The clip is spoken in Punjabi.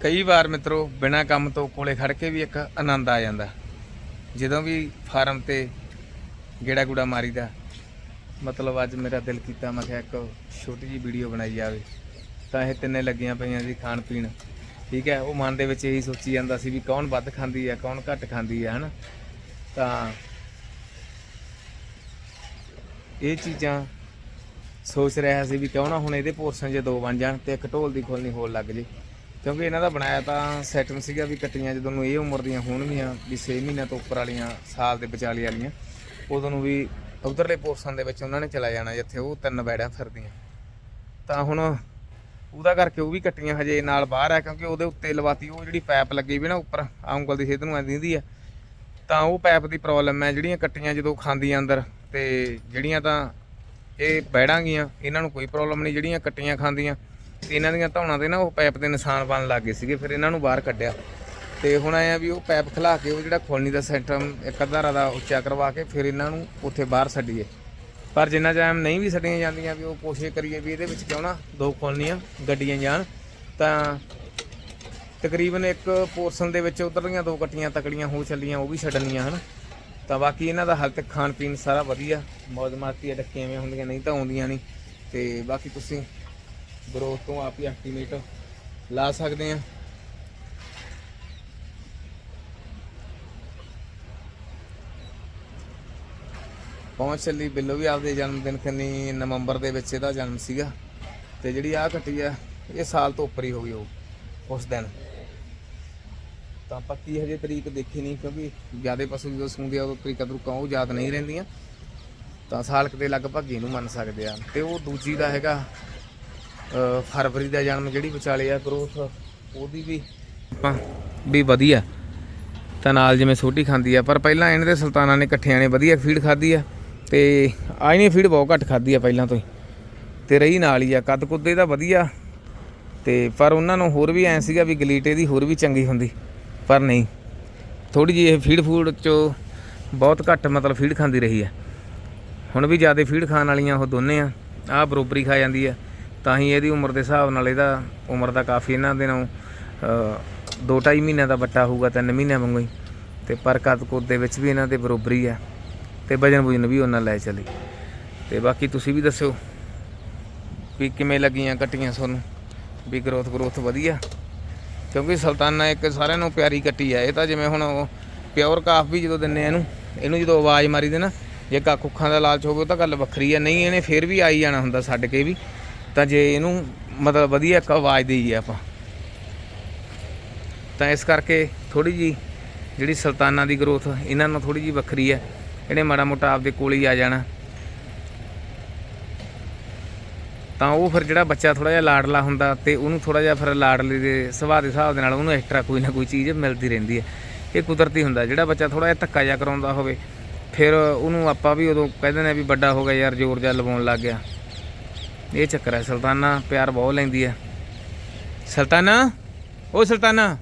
ਕਈ ਵਾਰ ਮਿੱਤਰੋ, ਬਿਨਾ ਕੰਮ ਤੋਂ ਕੋਲੇ ਖੜ ਕੇ ਵੀ ਇੱਕ ਆਨੰਦ ਆ ਜਾਂਦਾ। ਜਦੋਂ ਵੀ ਫਾਰਮ ਤੇ ਗੇੜਾ ਗੂੜਾ ਮਾਰੀਦਾ, ਮਤਲਬ ਅੱਜ ਮੇਰਾ ਦਿਲ ਕੀਤਾ, ਮੈਂ ਕਿਹਾ ਇੱਕ ਛੋਟੀ ਜੀ ਵੀਡੀਓ ਬਣਾਈ ਜਾਵੇ। ਤਾਂ ਇਹ ਤਿੰਨੇ ਲੱਗੀਆਂ ਪਈਆਂ ਸੀ ਖਾਣ ਪੀਣ। ਠੀਕ ਹੈ, ਉਹ ਮਨ ਦੇ ਵਿੱਚ ਇਹੀ ਸੋਚੀ ਜਾਂਦਾ ਸੀ ਵੀ ਕੌਣ ਵੱਧ ਖਾਂਦੀ ਹੈ, ਕੌਣ ਘੱਟ ਖਾਂਦੀ ਹੈ, ਹਨਾ? ਤਾਂ ਇਹ ਚੀਜ਼ਾਂ ਸੋਚ ਰਿਹਾ ਸੀ ਵੀ ਕਿਉਂ ਨਾ ਹੁਣ ਇਹਦੇ ਪੋਰਸ਼ਨ ਜੇ ਦੋ ਬਣ ਜਾਣ ਤੇ ਇੱਕ ਢੋਲ ਦੀ ਖੋਲਣੀ ਹੋਰ ਲੱਗ ਜੇ। ਕਿਉਂਕਿ ਇਹਨਾਂ ਦਾ ਬਣਾਇਆ ਤਾਂ ਸੈਟਮ ਸੀਗਾ ਵੀ ਕੱਟੀਆਂ ਜਦੋਂ ਨੂੰ ਇਹ ਉਮਰ ਦੀਆਂ ਹੋਣਗੀਆਂ, ਵੀ 6 ਮਹੀਨਿਆਂ ਤੋਂ ਉੱਪਰ ਵਾਲੀਆਂ, ਸਾਲ ਦੇ ਵਿਚਾਲੇ ਵਾਲੀਆਂ, ਉਦੋਂ ਨੂੰ ਵੀ ਉਧਰਲੇ ਪੋਰਸ਼ਨ ਦੇ ਵਿੱਚ ਉਹਨਾਂ ਨੇ ਚਲਾ ਜਾਣਾ ਜਿੱਥੇ ਉਹ ਤਿੰਨ ਬੈੜਾਂ ਫਿਰਦੀਆਂ। ਤਾਂ ਹੁਣ ਉਹਦਾ ਕਰਕੇ ਉਹ ਵੀ ਕੱਟੀਆਂ ਹਜੇ ਨਾਲ ਬਾਹਰ ਆ, ਕਿਉਂਕਿ ਉਹਦੇ ਉੱਤੇ ਲਵਾਤੀ, ਉਹ ਜਿਹੜੀ ਪਾਈਪ ਲੱਗੀ ਵੀ ਨਾ ਉੱਪਰ ਆਹ ਦੀ ਸਿੱਧ ਨੂੰ ਐਂ ਦਿੰਦੀ ਆ। ਤਾਂ ਉਹ ਪਾਈਪ ਦੀ ਪ੍ਰੋਬਲਮ ਹੈ, ਜਿਹੜੀਆਂ ਕੱਟੀਆਂ ਜਦੋਂ ਖਾਂਦੀਆਂ ਅੰਦਰ, ਤੇ ਜਿਹੜੀਆਂ ਤਾਂ ਇਹ ਬੈੜਾਂਗੀਆਂ ਇਹਨਾਂ ਨੂੰ ਕੋਈ ਪ੍ਰੋਬਲਮ ਨਹੀਂ, ਜਿਹੜੀਆਂ ਕੱਟੀਆਂ ਖਾਂਦੀਆਂ। ਤੇ ਇਹਨਾਂ ਦੀਆਂ ਧੌਣਾਂ ਤੇ ਨਾ ਉਹ ਪਾਈਪ ਦੇ ਨਿਸ਼ਾਨ ਬਣ ਲੱਗ ਗਏ ਸੀਗੇ, ਫਿਰ ਇਹਨਾਂ ਨੂੰ ਬਾਹਰ ਕੱਢਿਆ। ਤੇ ਹੁਣ ਆਇਆ ਵੀ ਉਹ ਪਾਈਪ ਖਿਲਾ ਕੇ ਉਹ ਜਿਹੜਾ ਖੋਲਣੀ ਦਾ ਸੈਂਟਰ, ਇੱਕ ਅੱਧਾ ਦਾ ਉੱਚਾ ਕਰਵਾ ਕੇ ਫਿਰ ਇਹਨਾਂ ਨੂੰ ਉੱਥੇ ਬਾਹਰ ਛੱਡੀਏ। ਪਰ ਜਿੰਨਾ ਟਾਈਮ ਨਹੀਂ ਵੀ ਛੱਡੀਆਂ ਜਾਂਦੀਆਂ ਵੀ ਉਹ ਕੋਸ਼ਿਸ਼ ਕਰੀਏ ਵੀ ਇਹਦੇ ਵਿੱਚ ਕਿਉਂ ਨਾ ਦੋ ਖੋਲਣੀਆਂ ਗੱਡੀਆਂ ਜਾਣ, ਤਾਂ ਤਕਰੀਬਨ ਇੱਕ ਪੋਰਸ਼ਨ ਦੇ ਵਿੱਚ ਉਧਰਲੀਆਂ ਦੋ ਕੱਟੀਆਂ ਤਕੜੀਆਂ ਹੋ ਚੱਲੀਆਂ, ਉਹ ਵੀ ਛੱਡਣੀਆਂ, ਹਨ? ਤਾਂ ਬਾਕੀ ਇਹਨਾਂ ਦਾ ਹਾਲ ਤੱਕ ਖਾਣ ਪੀਣ ਸਾਰਾ ਵਧੀਆ ਮੌਜ ਹੈ ਡੱਕੀਆਂ ਐਵੇਂ ਹੁੰਦੀਆਂ ਨਹੀਂ ਤਾਂ ਆਉਂਦੀਆਂ ਨਹੀਂ। ਤੇ ਬਾਕੀ ਤੁਸੀਂ ਗਰੋਥ ਤੋਂ ਆਪ ਹੀ ਐਸਟੀਮੇਟ ਲਾ ਸਕਦੇ ਆ ਪਹੁੰਚ ਚੱਲੀ ਬਿੱਲੋ ਵੀ ਆਪਦੇ ਜਨਮ ਦਿਨ ਕੰਨੀ ਨਵੰਬਰ ਦੇ ਵਿੱਚ ਇਹਦਾ ਜਨਮ ਸੀਗਾ। ਤੇ ਜਿਹੜੀ ਆ ਕੱਟੀ ਆ, ਇਹ ਸਾਲ ਤੋਂ ਉੱਪਰ ਹੀ ਹੋ ਗਈ ਉਹ, ਉਸ ਦਿਨ। ਤਾਂ ਪੱਕੀ ਹਜੇ ਤਰੀਕ ਦੇਖੀ ਨਹੀਂ, ਕਿਉਂਕਿ ਜਿਆਦੇ ਪਸ਼ੂ ਜਦੋਂ ਸੂੰਦੇ ਆ, ਉਦੋਂ ਤਰੀਕਾਂ ਤਰੀਕਾਂ ਉਹ ਯਾਦ ਨਹੀਂ ਰਹਿੰਦੀਆਂ। ਤਾਂ ਸਾਲ ਕਿਤੇ ਦੇ ਲਗਭਗ ਇਹਨੂੰ ਮੰਨ ਸਕਦੇ ਆ। ਤੇ ਉਹ ਦੂਜੀ ਦਾ ਹੈਗਾ ਫਰਵਰੀ ਦਾ ਜਨਮ ਜਿਹੜੀ ਵਿਚਾਲੇ ਆ ਗਰੋਥ ਉਹਦੀ ਵੀ ਆਪਾਂ ਵੀ ਵਧੀਆ। ਤਾਂ ਨਾਲ ਜਿਵੇਂ ਛੋਟੀ ਖਾਂਦੀ ਆ, ਪਰ ਪਹਿਲਾਂ ਇਹਨਾਂ ਦੇ ਸੁਲਤਾਨਾਂ ਨੇ ਇਕੱਠਿਆਂ ਨੇ ਵਧੀਆ ਫੀਡ ਖਾਧੀ ਆ ਤੇ ਆਈ ਨੇ ਫੀਡ ਬਹੁਤ ਘੱਟ ਖਾਧੀ ਆ ਪਹਿਲਾਂ ਤੋਂ ਹੀ। ਤੇ ਰਹੀ ਨਾਲ ਹੀ ਆ, ਕੱਦ ਕੁੱਦ ਇਹਦਾ ਵਧੀਆ। ਤੇ ਪਰ ਉਹਨਾਂ ਨੂੰ ਹੋਰ ਵੀ ਐਂ ਸੀਗਾ ਵੀ ਗਲੀਟੇ ਦੀ ਹੋਰ ਵੀ ਚੰਗੀ ਹੁੰਦੀ, ਪਰ ਨਹੀਂ। ਥੋੜੀ ਜਿਹੀ ਇਹ ਫੀਡ ਫੂਡ ਚੋਂ ਬਹੁਤ ਘੱਟ ਮਤਲਬ ਫੀਡ ਖਾਂਦੀ ਰਹੀ ਹੈ ਹੁਣ ਵੀ ਜ਼ਿਆਦਾ ਫੀਡ ਖਾਣ ਵਾਲੀਆਂ ਉਹ ਦੋਨੇ ਆ, ਆਹ ਬਰੋਬਰੀ ਖਾ ਜਾਂਦੀ ਆ। ਤਾਂ ਹੀ ਇਹਦੀ ਉਮਰ ਦੇ ਹਿਸਾਬ ਨਾਲ ਇਹਦਾ ਉਮਰ ਦਾ ਕਾਫੀ ਇਹਨਾਂ ਦੇ ਨੂੰ 2.5 ਮਹੀਨਿਆਂ ਦਾ ਬੱਟਾ ਹੋਊਗਾ 3 ਮਹੀਨਿਆਂ ਵਾਂਗੂ ਹੀ। ਤੇ ਪਰ ਕੱਦ ਕੁੱਦ ਦੇ ਵਿੱਚ ਵੀ ਇਹਨਾਂ ਦੇ ਬਰੋਬਰੀ ਆ। ਤੇ ਵਜਨ ਵੁਜਨ ਵੀ ਉਹਨਾਂ ਲੈ ਚਲੀ। ਤੇ ਬਾਕੀ ਤੁਸੀਂ ਵੀ ਦੱਸਿਓ ਵੀ ਕਿਵੇਂ ਲੱਗੀਆਂ ਕੱਟੀਆਂ ਤੁਹਾਨੂੰ ਵੀ ਗਰੋਥ ਗਰੋਥ ਵਧੀਆ। ਕਿਉਂਕਿ ਸੁਲਤਾਨਾ ਇੱਕ ਸਾਰਿਆਂ ਨੂੰ ਪਿਆਰੀ ਕੱਟੀ ਆ। ਇਹ ਤਾਂ ਜਿਵੇਂ ਹੁਣ ਉਹ ਪਿਓਰ ਕਾਫ ਵੀ ਜਦੋਂ ਦਿੰਨੇ ਆ ਇਹਨੂੰ ਇਹਨੂੰ ਜਦੋਂ ਆਵਾਜ਼ ਮਾਰੀ ਦੇ ਨਾ, ਜੇ ਕੱਖ ਕੁੱਖਾਂ ਦਾ ਲਾਲਚ ਹੋਵੇ ਉਹ ਤਾਂ ਗੱਲ ਵੱਖਰੀ ਆ। ਨਹੀਂ, ਇਹਨੇ ਫੇਰ ਵੀ ਆਈ ਜਾਣਾ ਹੁੰਦਾ, ਛੱਡ ਕੇ ਵੀ। ਤਾਂ ਜੇ ਇਹਨੂੰ ਮਤਲਬ ਵਧੀਆ ਇੱਕ ਆਵਾਜ਼ ਦੇਈਏ ਆਪਾਂ, ਤਾਂ ਇਸ ਕਰਕੇ ਥੋੜੀ ਜੀ ਜਿਹੜੀ ਸੁਲਤਾਨਾ ਦੀ ਗਰੋਥ ਇਹਨਾਂ ਨੂੰ ਥੋੜੀ ਜੀ ਵੱਖਰੀ ਹੈ। ਇਹਨੇ ਮਾੜਾ ਮੋਟਾ ਆਪਦੇ ਕੋਲ ਹੀ ਆ ਜਾਣਾ। ਤਾਂ ਉਹ ਫਿਰ ਜਿਹੜਾ ਬੱਚਾ ਥੋੜਾ ਜਿਹਾ ਲਾਡਲਾ ਹੁੰਦਾ ਤੇ ਉਹਨੂੰ ਥੋੜਾ ਜਿਹਾ ਫਿਰ ਲਾਡਲੇ ਦੇ ਸੁਭਾਅ ਦੇ ਹਿਸਾਬ ਦੇ ਨਾਲ ਉਹਨੂੰ ਐਕਸਟਰਾ ਕੋਈ ਨਾ ਕੋਈ ਚੀਜ਼ ਮਿਲਦੀ ਰਹਿੰਦੀ ਹੈ। ਇਹ ਕੁਦਰਤੀ ਹੁੰਦਾ, ਜਿਹੜਾ ਬੱਚਾ ਥੋੜਾ ਜਿਹਾ ਧੱਕਾ ਜਿਹਾ ਕਰਾਉਂਦਾ ਹੋਵੇ, ਫਿਰ ਉਹਨੂੰ ਆਪਾਂ ਵੀ ਉਦੋਂ ਕਹਿੰਦੇ ਨੇ ਵੀ ਵੱਡਾ ਹੋ ਗਿਆ ਯਾਰ, ਜ਼ੋਰ ਜਿਹਾ ਲਵਾਉਣ ਲੱਗ ਗਿਆ। ਇਹ ਚੱਕਰ ਹੈ ਸੁਲਤਾਨਾ ਪਿਆਰ ਬਹੁਤ ਲੈਂਦੀ ਹੈ। ਸੁਲਤਾਨਾ ਉਹ ਸੁਲਤਾਨਾ।